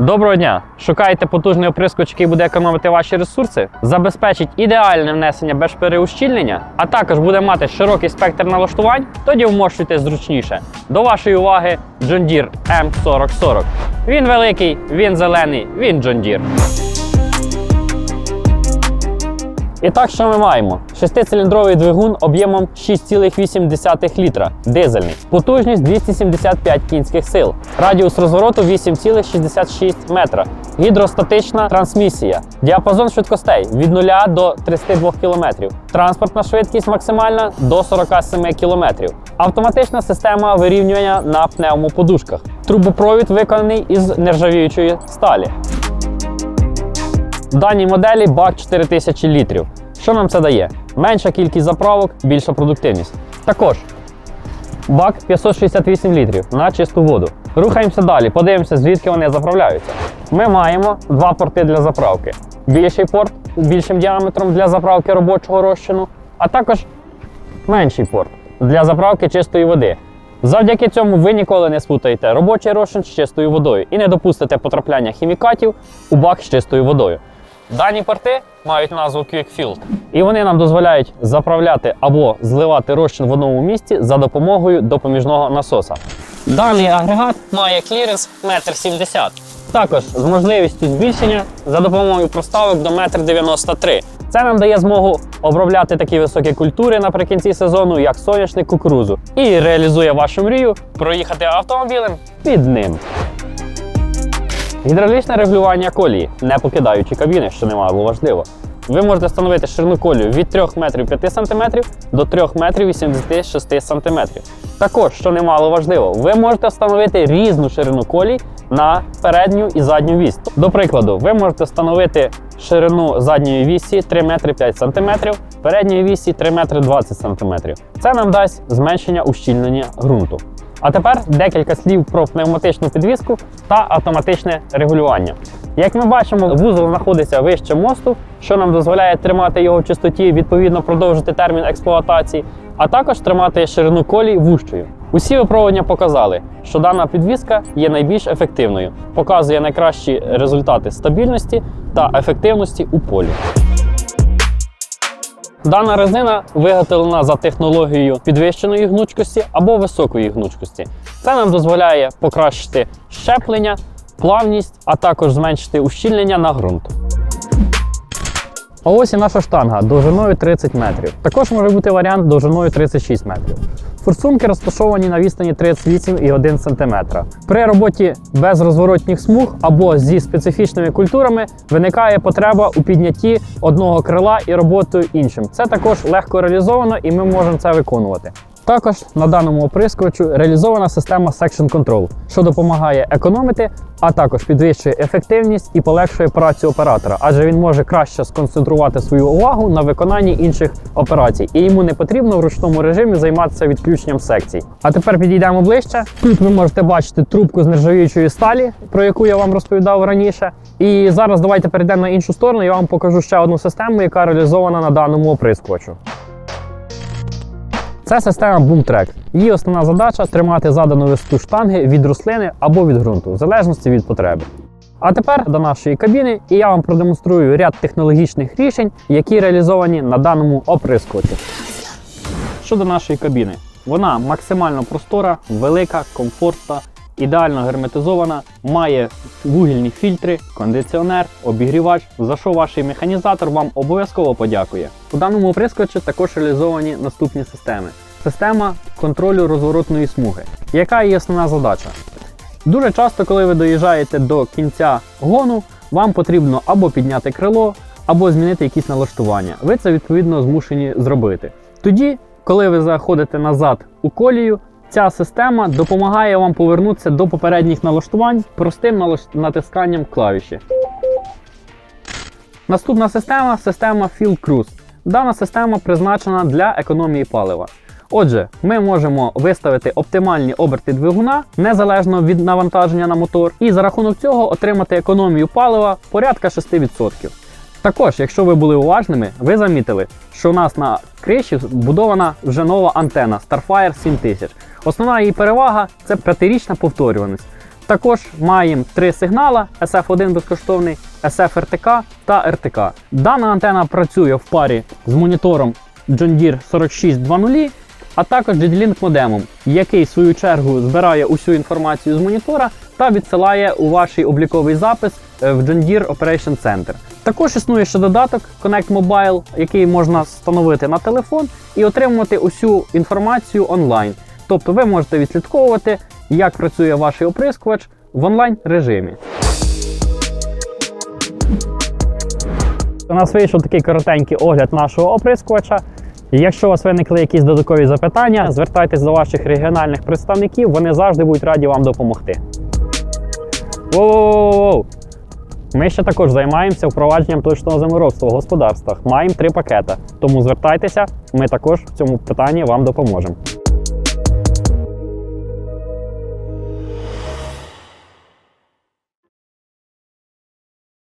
Доброго дня! Шукаєте потужний оприскувач, який буде економити ваші ресурси, забезпечить ідеальне внесення без переущільнення, а також буде мати широкий спектр налаштувань, тоді вмощуйте зручніше. До вашої уваги John Deere M4040. Він великий, він зелений, він John Deere. І так, що ми маємо? Шестициліндровий двигун об'ємом 6,8 літра, дизельний, потужність 275 кінських сил, радіус розвороту 8,66 метра, гідростатична трансмісія, діапазон швидкостей від 0 до 32 км, транспортна швидкість максимальна до 47 км, автоматична система вирівнювання на пневмоподушках, трубопровід виконаний із нержавіючої сталі. В даній моделі бак 4000 літрів. Що нам це дає? Менша кількість заправок, більша продуктивність. Також бак 568 літрів на чисту воду. Рухаємося далі, подивимося, звідки вони заправляються. Ми маємо два порти для заправки. Більший порт з більшим діаметром для заправки робочого розчину, а також менший порт для заправки чистої води. Завдяки цьому ви ніколи не спутаєте робочий розчин з чистою водою і не допустите потрапляння хімікатів у бак з чистою водою. Дані порти мають назву Quick Field, і вони нам дозволяють заправляти або зливати розчин в одному місці за допомогою допоміжного насоса. Даний агрегат має кліренс 1,70 м. Також з можливістю збільшення за допомогою проставок до 1,93 м. Це нам дає змогу обробляти такі високі культури наприкінці сезону, як соняшник кукурузу, і реалізує вашу мрію проїхати автомобілем під ним. Гідравлічне регулювання колії, не покидаючи кабіни, що немало важливо. Ви можете встановити ширину колію від 3 метрів 5 см до 3 метрів 86 см. Також, що немало важливо, ви можете встановити різну ширину колій на передню і задню вісь. До прикладу, ви можете встановити ширину задньої вісі 3 метри 5 см, передньої вісі 3 метри 20 см. Це нам дасть зменшення ущільнення ґрунту. А тепер декілька слів про пневматичну підвіску та автоматичне регулювання. Як ми бачимо, вузол знаходиться вище мосту, що нам дозволяє тримати його в чистоті, відповідно продовжити термін експлуатації, а також тримати ширину колій вущою. Усі випробування показали, що дана підвіска є найбільш ефективною, показує найкращі результати стабільності та ефективності у полі. Дана резина виготовлена за технологією підвищеної гнучкості або високої гнучкості. Це нам дозволяє покращити щеплення, плавність, а також зменшити ущільнення на ґрунт. А ось і наша штанга довжиною 30 метрів. Також може бути варіант довжиною 36 метрів. Форсунки розташовані на відстані 38,1 см. При роботі без розворотніх смуг або зі специфічними культурами виникає потреба у піднятті одного крила і роботою іншим. Це також легко реалізовано і ми можемо це виконувати. Також на даному оприскувачу реалізована система Section Control, що допомагає економити, а також підвищує ефективність і полегшує працю оператора, адже він може краще сконцентрувати свою увагу на виконанні інших операцій, і йому не потрібно в ручному режимі займатися відключенням секцій. А тепер підійдемо ближче. Тут ви можете бачити трубку з нержавіючої сталі, про яку я вам розповідав раніше. І зараз давайте перейдемо на іншу сторону. Я вам покажу ще одну систему, яка реалізована на даному оприскувачу. Це система BoomTrack. Її основна задача тримати задану висоту штанги від рослини або від ґрунту, в залежності від потреби. А тепер до нашої кабіни, і я вам продемонструю ряд технологічних рішень, які реалізовані на даному оприскувачі. Щодо нашої кабіни, вона максимально простора, велика, комфортна, ідеально герметизована, має вугільні фільтри, кондиціонер, обігрівач, за що ваш механізатор вам обов'язково подякує. У даному оприскувачі також реалізовані наступні системи. Система контролю розворотної смуги. Яка її основна задача? Дуже часто, коли ви доїжджаєте до кінця гону, вам потрібно або підняти крило, або змінити якісь налаштування. Ви це відповідно змушені зробити. Тоді, коли ви заходите назад у колію, ця система допомагає вам повернутися до попередніх налаштувань простим натисканням клавіші. Наступна система система Field Cruise. Дана система призначена для економії палива. Отже, ми можемо виставити оптимальні оберти двигуна незалежно від навантаження на мотор, і за рахунок цього отримати економію палива порядка 6%. Також, якщо ви були уважними, ви замітили, що у нас на криші вбудована вже нова антена Starfire 7000. Основна її перевага це п'ятирічна повторюваність. Також маємо три сигнала: SF1 безкоштовний, SF RTK та RTK. Дана антена працює в парі з монітором John Deere 4620, а також JD-Link модемом, який в свою чергу збирає усю інформацію з монітора та відсилає у ваш обліковий запис е, в John Deere Operation Center. Також існує ще додаток Connect Mobile, який можна встановити на телефон і отримувати усю інформацію онлайн. Тобто ви можете відслідковувати, як працює ваш оприскувач в онлайн режимі. У нас вийшов такий коротенький огляд нашого оприскувача. Якщо у вас виникли якісь додаткові запитання, звертайтесь до ваших регіональних представників, вони завжди будуть раді вам допомогти. Воу-воу-воу-воу! Ми ще також займаємося впровадженням точного землеробства в господарствах. Маємо три пакета. Тому звертайтеся, ми також в цьому питанні вам допоможемо.